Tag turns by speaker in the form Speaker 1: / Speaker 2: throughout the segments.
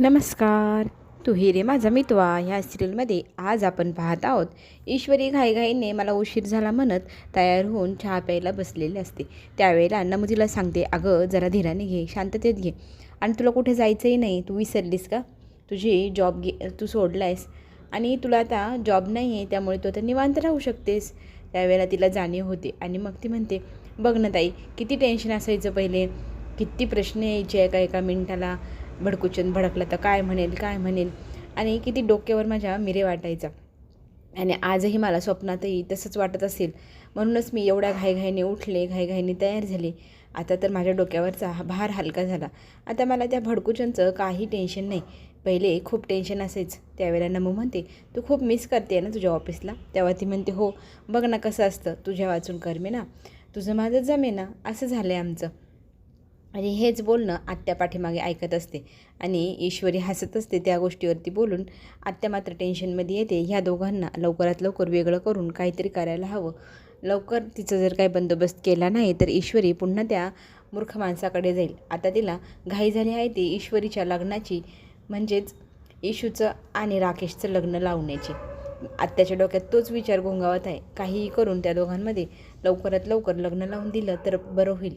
Speaker 1: नमस्कार. तू हिरे माझा मितवा ह्या सिरियलमध्ये आज आपण पाहत आहोत ईश्वरी घाईघाईने मला उशीर झाला म्हणत तयार होऊन चहा प्यायला बसलेली असते. त्यावेळेला नमू तिला सांगते अगं जरा धीराने घे शांततेत घे. आणि तुला कुठे जायचंही नाही तू विसरलीस का? तुझी जॉब घे तू सोडला आहेस आणि तुला आता जॉब नाही आहे त्यामुळे तू आता निवांत राहू शकतेस. त्यावेळेला तिला जाणीव होते आणि मग ती म्हणते बघ ना ताई किती टेन्शन असायचं पहिले? किती प्रश्न यायचे एका एका मिनिटाला? भडकुचन भडकला तर काय म्हणेल काय म्हणेल? आणि किती डोक्यावर माझ्या मिरे वाटायचा. आणि आजही मला स्वप्नातही तसंच वाटत असेल. म्हणूनच मी एवढ्या घाईघाईने उठले घाईघाईने तयार झाले. आता तर माझ्या डोक्यावरचा हा भार हलका झाला. आता मला त्या भडकुचनचं काही टेन्शन नाही. पहिले खूप टेन्शन असेच. त्यावेळेला नमू म्हणते तू खूप मिस करते ना तुझ्या ऑफिसला? तेव्हा ती म्हणते हो. बघ ना कसं असतं. तुझ्या वाचून करमे ना तुझं माझं जमे ना असं झालं आहे आमचं. आणि हेच बोलणं आत्या पाठीमागे ऐकत असते. आणि ईश्वरी हसत असते त्या गोष्टीवरती बोलून आत्या मात्र टेन्शनमध्ये येते. ह्या दोघांना लवकरात लवकर वेगळं करून काहीतरी करायला हवं. लवकर तिचं जर काही बंदोबस्त केला नाही तर ईश्वरी पुन्हा त्या मूर्ख माणसाकडे जाईल. आता तिला घाई झाली आहे ती ईश्वरीच्या लग्नाची. म्हणजेच इशूचं आणि राकेशचं लग्न लावण्याची. आत्याच्या डोक्यात तोच विचार गोंगावत आहे. काहीही करून त्या दोघांमध्ये लवकरात लवकर लग्न लावून दिलं तर बरं होईल.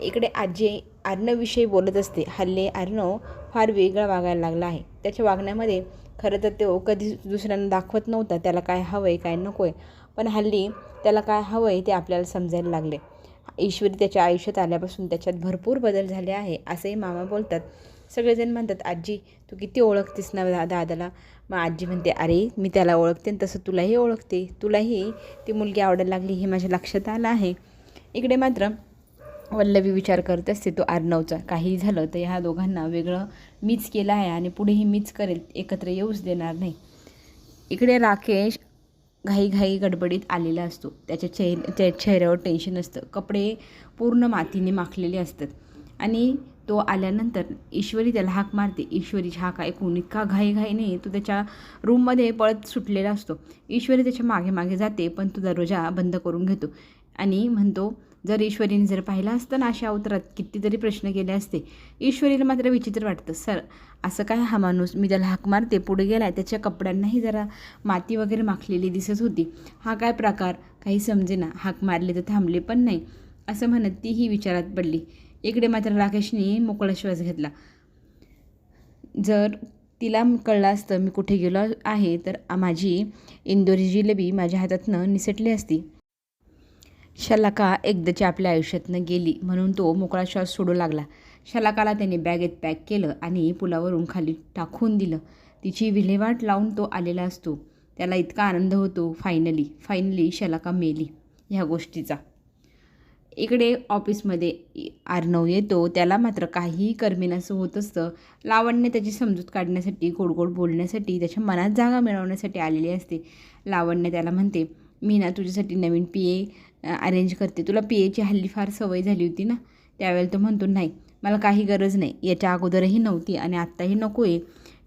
Speaker 1: इकडे आजी अर्णविषयी बोलत असते. हल्ली अर्ण फार वेगळा वागायला लागला आहे. त्याच्या वागण्यामध्ये खरं तर तो कधी दुसऱ्यांना दाखवत नव्हता. त्याला काय हवं आहे काय नको आहे पण हल्ली त्याला काय हवं आहे ते आपल्याला समजायला लागले. ईश्वरी त्याच्या आयुष्यात आल्यापासून त्याच्यात भरपूर बदल झाले आहे असंही मामा बोलतात. सगळेजण म्हणतात आजी तू किती ओळखतेस ना दा दादाला? मग आजी म्हणते अरे मी त्याला ओळखते आणि तसं तुलाही ओळखते. तुलाही ती मुलगी आवडायला लागली हे माझ्या लक्षात आलं आहे. इकडे मात्र वल्लवी विचार करत असते तो आर्णवचा काही झालं तर ह्या दोघांना वेगळं मीच केलं आहे आणि पुढेही मीच करेल एकत्र येऊच देणार नाही. इकडे राकेश घाईघाई गडबडीत आलेला असतो. त्याच्या चेह त्या चेहऱ्यावर टेन्शन असतं. कपडे पूर्ण मातीने माखलेले असतात. आणि तो आल्यानंतर ईश्वरी त्याला हाक मारते. ईश्वरीची हाक ऐकून इतका घाईघाईने तो त्याच्या रूममध्ये पळत सुटलेला असतो. ईश्वरी त्याच्यामागे मागे जाते पण तो दरवाजा बंद करून घेतो आणि म्हणतो जर ईश्वरीने जर पाहिलं असतं ना अशा अवतरात कितीतरी प्रश्न केले असते ईश्वरीला मात्र विचित्र वाटतं सर असं काय हा माणूस मी त्याला हाक मारते पुढे गेला त्याच्या कपड्यांनाही जरा माती वगैरे माखलेली दिसत होती. हा काय प्रकार? काही समजेना हाक मारले तर थांबले पण नाही. असं म्हणत तीही विचारात पडली. इकडे मात्र राकेशने मोकळा श्वास घेतला. जर तिला कळलं असतं मी कुठे गेलो आहे तर माझी इंदोरी जिलेबी माझ्या हातातनं निसटली असती. शलाका एकदाची आपल्या आयुष्यातनं गेली म्हणून तो मोकळा श्वास सोडू लागला. शलाकाला त्याने बॅगेत पॅक केलं आणि पुलावरून खाली टाकून दिलं. तिची विल्हेवाट लावून तो आलेला असतो. त्याला इतका आनंद होतो. फायनली फायनली शलाका मेली ह्या गोष्टीचा. इकडे ऑफिसमध्ये आर्नव येतो. त्याला मात्र काहीही करमेनासं होत असतं. लावण्य त्याची समजूत काढण्यासाठी गोड गोड बोलण्यासाठी त्याच्या मनात जागा मिळवण्यासाठी आलेली असते. लावण्य त्याला म्हणते मी ना तुझ्यासाठी नवीन पी ए अरेंज करते. तुला पी एची हल्ली फार सवय झाली होती ना? त्यावेळेला तो म्हणतो नाही मला काही गरज नाही. याच्या अगोदरही नव्हती आणि आत्ताही नको आहे.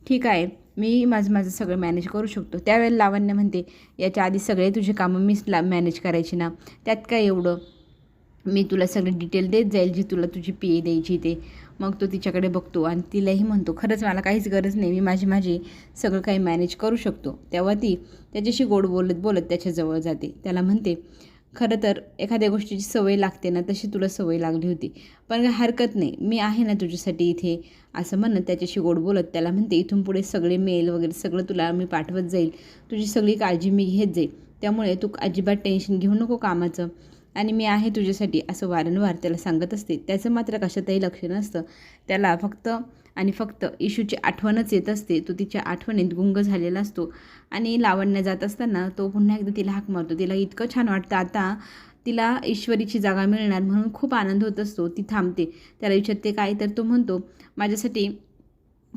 Speaker 1: ठीक आहे मी माझं माझं सगळं मॅनेज करू शकतो. त्यावेळेला लावण्य म्हणते याच्या आधी सगळे तुझे कामं मीच ला मॅनेज करायची ना? त्यात काय एवढं? मी तुला सगळे डिटेल देत जाईल जी तुला तुझी पी ए द्यायची ते. मग तो तिच्याकडे बघतो आणि तिलाही म्हणतो खरंच मला काहीच गरज नाही. मी माझी माझी सगळं काही मॅनेज करू शकतो. तेव्हा ती त्याच्याशी गोड बोलत बोलत त्याच्याजवळ जाते. त्याला म्हणते खरं तर एखाद्या गोष्टीची सवय लागते ना तशी तुला सवय लागली होती. पण काय हरकत नाही. मी आहे ना तुझ्यासाठी इथे असं म्हणत त्याच्याशी गोड बोलत त्याला म्हणते इथून पुढे सगळे मेल वगैरे सगळं तुला मी पाठवत जाईल. तुझी सगळी काळजी मी घेत जाईल. त्यामुळे तू अजिबात टेन्शन घेऊ नको कामाचं. आणि मी आहे तुझ्यासाठी असं वारंवार त्याला सांगत असते. त्याचं मात्र कशातही लक्ष नसतं. त्याला फक्त आणि फक्त इशूची आठवणच येत असते तो तिच्या आठवणीत गुंग झालेला असतो. आणि लावण्य जात असताना तो पुन्हा एकदा तिला हाक मारतो. तिला इतकं छान वाटतं. आता तिला ईश्वरीची जागा मिळणार म्हणून खूप आनंद होत असतो. ती थांबते. त्याला विचारते काय? तर तो म्हणतो माझ्यासाठी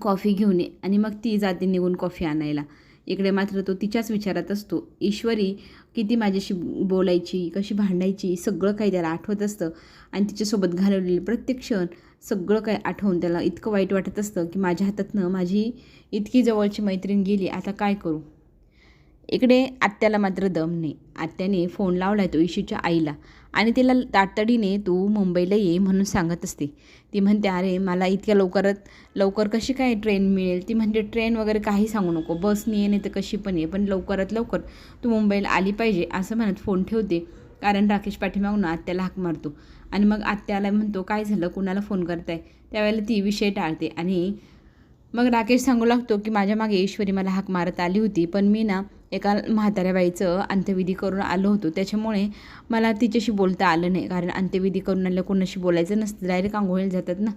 Speaker 1: कॉफी घेऊन ये. आणि मग ती जाते निघून कॉफी आणायला. इकडे मात्र तो तिच्याच विचारात असतो. ईश्वरी किती माझ्याशी बोलायची कशी भांडायची सगळं काही त्याला आठवत असतं. आणि तिच्यासोबत घालवलेलं प्रत्येक क्षण सगळं काही आठवून त्याला इतकं वाईट वाटत असतं की माझ्या हातातनं माझी इतकी जवळची मैत्रीण गेली. आता काय करू? इकडे आत्याला मात्र दम नाही. आत्याने फोन लावला तो इशूच्या आईला आणि तिला तातडीने तू मुंबईला ये म्हणून सांगत असते. ती म्हणते अरे मला इतक्या लवकरात लवकर कशी काय ट्रेन मिळेल? ती म्हणते ट्रेन वगैरे काही सांगू नको. बसने ये नाही तर कशी पण ये पण लवकरात लवकर तू मुंबईला आली पाहिजे असं म्हणत फोन ठेवते. कारण राकेश पाठीमागून आत्याला हाक मारतो. आणि मग आत्याला म्हणतो काय झालं? कुणाला फोन करताय? त्यावेळेला ती विषय टाळते आणि मग राकेश सांगू लागतो की माझ्या मागे ईश्वरी मला हाक मारत आली होती पण मी ना एका म्हाताऱ्या बाईचं अंत्यविधी करून आलो होतो. त्याच्यामुळे मला तिच्याशी बोलता आलं नाही कारण अंत्यविधी करून आलं कोणाशी बोलायचं नसतं डायरेक्ट आंघोळीला जातात ना.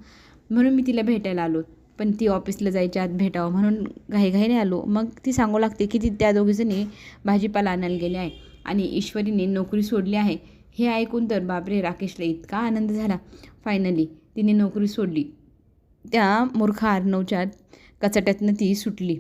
Speaker 1: म्हणून मी तिला भेटायला आलो पण ती ऑफिसला जायच्या आत भेटावं म्हणून घाईघाईने आलो. मग ती सांगू लागते की ती त्या दोघीजणी भाजीपाला आणायला गेले आहे आणि ईश्वरीने नोकरी सोडली आहे. हे ऐकून तर बापरे राकेशला इतका आनंद झाला. फायनली तिने नोकरी सोडली. त्या मूर्ख अर्णवच्या कचाट्यातनं ती सुटली.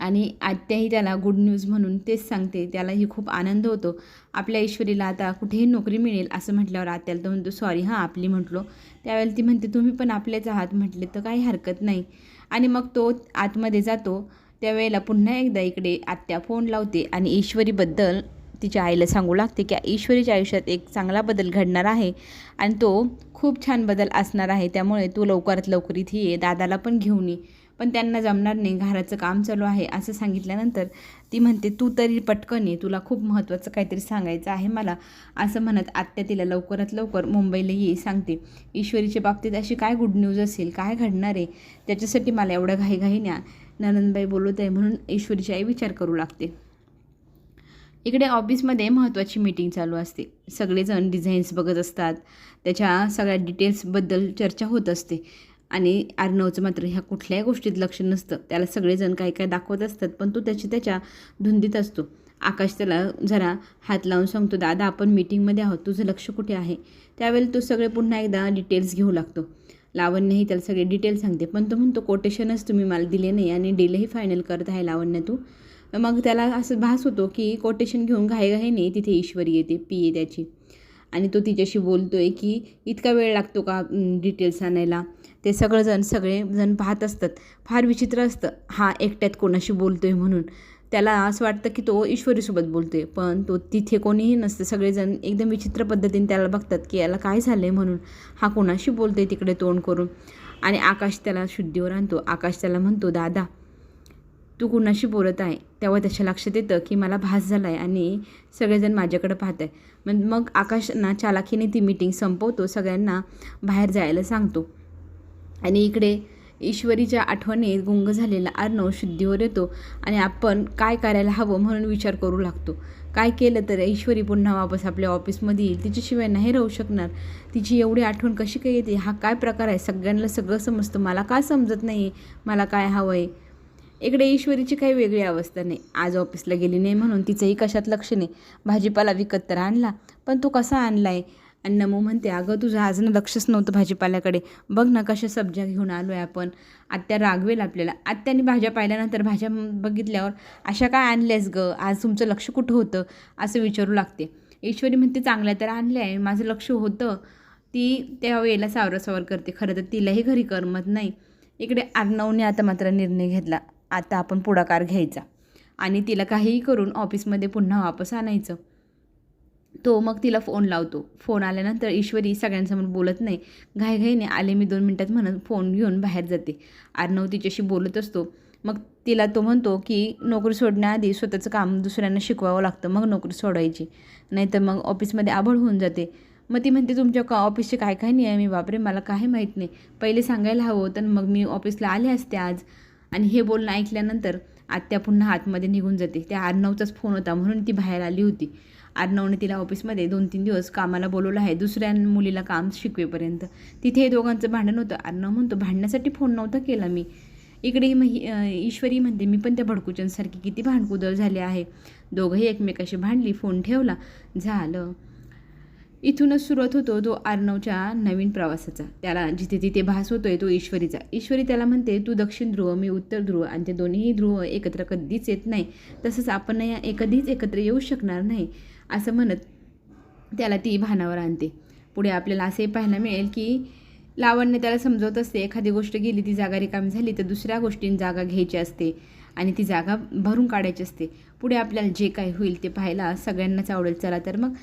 Speaker 1: आणि आत्याही त्याला गुड न्यूज म्हणून तेच सांगते. त्यालाही खूप आनंद होतो. आपल्या ईश्वरीला आता कुठेही नोकरी मिळेल असं म्हटल्यावर आत्याला तो म्हणतो सॉरी हां आपली म्हटलो. त्यावेळेला ती म्हणते तुम्ही पण आपल्याच आहात म्हटले तर काही हरकत नाही. आणि मग तो आतमध्ये जातो. त्यावेळेला पुन्हा एकदा इकडे आत्या फोन लावते आणि ईश्वरीबद्दल तिच्या आईला सांगू लागते की ईश्वरीच्या आयुष्यात एक चांगला बदल घडणार आहे आणि तो खूप छान बदल असणार आहे. त्यामुळे तू लवकरात लवकर इथे ये दादाला पण घेऊन ये. पण त्यांना जमणार नाही घराचं काम चालू आहे असं सांगितल्यानंतर ती म्हणते तू तरी पटकन ये तुला खूप महत्त्वाचं काहीतरी सांगायचं आहे मला असं म्हणत आत्या तिला लवकरात लवकर मुंबईला ये सांगते. ईश्वरीच्या बाबतीत अशी काय गुड न्यूज असेल? काय घडणार आहे? त्याच्यासाठी मला एवढं घाईघाईन्या ननंदबाई बोलवत आहे म्हणून ईश्वरीची आई विचार करू लागते. इकडे ऑफिसमध्ये महत्त्वाची मीटिंग चालू असते. सगळेजण डिझाईन्स बघत असतात. त्याच्या सगळ्या डिटेल्सबद्दल चर्चा होत असते. आणि अर्णवचं मात्र ह्या कुठल्याही गोष्टीत लक्ष नसतं. त्याला सगळेजण काय काय दाखवत असतात पण तो त्याची त्याच्या धुंदीत असतो. आकाश त्याला जरा हात लावून सांगतो दादा आपण मीटिंगमध्ये आहोत. तुझं लक्ष कुठे आहे? त्यावेळेला तो सगळे पुन्हा एकदा डिटेल्स घेऊ लागतो. लावण्यही त्याला सगळे डिटेल्स सांगते. पण तो म्हणतो कोटेशनच तुम्ही मला दिले नाही आणि डीलही फायनल करत आहे लावण्य तू. मग त्याला असं भास होतो की कोटेशन घेऊन घाईघाईने तिथे ईश्वरी येते पी ए त्याची. आणि तो तिच्याशी बोलतो आहे की इतका वेळ लागतो का डिटेल्स आणायला? ते सगळंजण सगळेजण पाहत असतात. फार विचित्र असतं. हा एकट्यात कोणाशी बोलतो आहे म्हणून. त्याला असं वाटतं की तो ईश्वरीसोबत बोलतो आहे पण तो तिथे कोणीही नसतं. सगळेजण एकदम विचित्र पद्धतीने त्याला बघतात की याला काय झालं आहे म्हणून. हा कोणाशी बोलतो आहे तिकडे तोंड करून? आणि आकाश त्याला शुद्धीवर आणतो. आकाश त्याला म्हणतो दादा तू कुणाशी बोलत आहे? तेव्हा त्याच्या लक्षात येतं की मला भास झाला आहे आणि सगळेजण माझ्याकडे पाहत आहे मग मग आकाशना चालाखीने ती मीटिंग संपवतो सगळ्यांना बाहेर जायला सांगतो. आणि इकडे ईश्वरीच्या आठवणीत गुंग झालेला अर्णव शुद्धीवर येतो आणि आपण काय करायला हवं म्हणून विचार करू लागतो. काय केलं तर ईश्वरी पुन्हा वापस आपल्या ऑफिसमध्ये येईल. तिच्याशिवाय नाही राहू शकणार. तिची एवढी आठवण कशी काय येते? हा काय प्रकार आहे? सगळ्यांना सगळं समजतं. मला का समजत नाही मला काय हवं आहे इकडे ईश्वरीची काही वेगळी अवस्था नाही. आज ऑफिसला गेली नाही म्हणून तिचंही कशात लक्ष नाही. भाजीपाला विकत तर आणला पण तो कसा आणला आहे आणि नमो म्हणते अगं तुझं आज ना लक्षच नव्हतं भाजीपाल्याकडे. बघ ना कशा सब्जा घेऊन आलो आहे आपण. आत्या रागवेल आपल्याला. आत्याने भाज्या पाहिल्यानंतर भाज्या बघितल्यावर अशा काय आणल्यास गं? आज तुमचं लक्ष कुठं होतं? असं विचारू लागते. ईश्वरी म्हणते चांगल्या तर आणल्या आहे माझं लक्ष होतं. ती त्या वेळेला सावरासावर करते. खरं तर तिलाही घरी करमत नाही. इकडे आर्णवने आता मात्र निर्णय घेतला. आता आपण पुढाकार घ्यायचा. आणि तिला काहीही करून ऑफिसमध्ये पुन्हा वापस आणायचं. तो मग तिला फोन लावतो. फोन आल्यानंतर ईश्वरी सगळ्यांसमोर बोलत नाही. घाईघाईने आले मी दोन मिनटात म्हणत फोन घेऊन बाहेर जाते. अर्णव तिच्याशी बोलत असतो. मग तिला तो म्हणतो की नोकरी सोडण्याआधी स्वतःचं काम दुसऱ्यांना शिकवावं लागतं. मग नोकरी सोडायची. नाहीतर मग ऑफिसमध्ये आबळ होऊन जाते. मग ती म्हणते तुमच्या का ऑफिसचे काय काय नियम आहे? बापरे मला काही माहीत नाही. पहिले सांगायला हवं तर मग मी ऑफिसला आले असते आज. आणि हे बोलणं ऐकल्यानंतर आत्या पुन्हा आतमध्ये निघून जाते. त्या आर्नवचाच फोन होता म्हणून ती बाहेर आली होती. आर्नवने तिला ऑफिसमध्ये दोन तीन दिवस कामाला बोलवलं आहे. दुसऱ्या मुलीला काम शिकवेपर्यंत. तिथे हे दोघांचं भांडण होतं. आर्नव म्हणतो भांडण्यासाठी फोन नव्हता केला मी. इकडे मग ईश्वरी म्हणते मी पण त्या भडकुचनसारखी किती भांडकुदळ झाले आहे. दोघंही एकमेकाशी भांडली फोन ठेवला. झालं. इथूनच सुरुवात होतो तो आर्णवच्या नवीन प्रवासाचा. त्याला जिथे तिथे भास होतोय तो ईश्वरीचा. ईश्वरी त्याला म्हणते तू दक्षिण ध्रुव मी उत्तर ध्रुव आणि ते दोन्ही ध्रुव एकत्र कधीच येत नाही. तसंच आपण या कधीच एकत्र येऊ शकणार नाही असं म्हणत त्याला ती भानावर आणते. पुढे आपल्याला असे पाहायला मिळेल की लावण्य त्याला समजवत असते एखादी गोष्ट गेली ती जागा रिकामी झाली तर दुसऱ्या गोष्टींनी जागा घ्यायची असते आणि ती जागा भरून काढायची असते. पुढे आपल्याला जे काही होईल ते पाहायला सगळ्यांनाच आवडेल. चला तर मग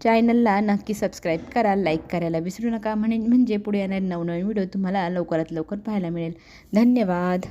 Speaker 1: चॅनलला नक्की सबस्क्राईब करा लाईक करायला विसरू नका. म्हणे म्हणजे पुढे येणारे नवनवीन व्हिडिओ तुम्हाला लवकरात लवकर पाहायला मिळेल. धन्यवाद.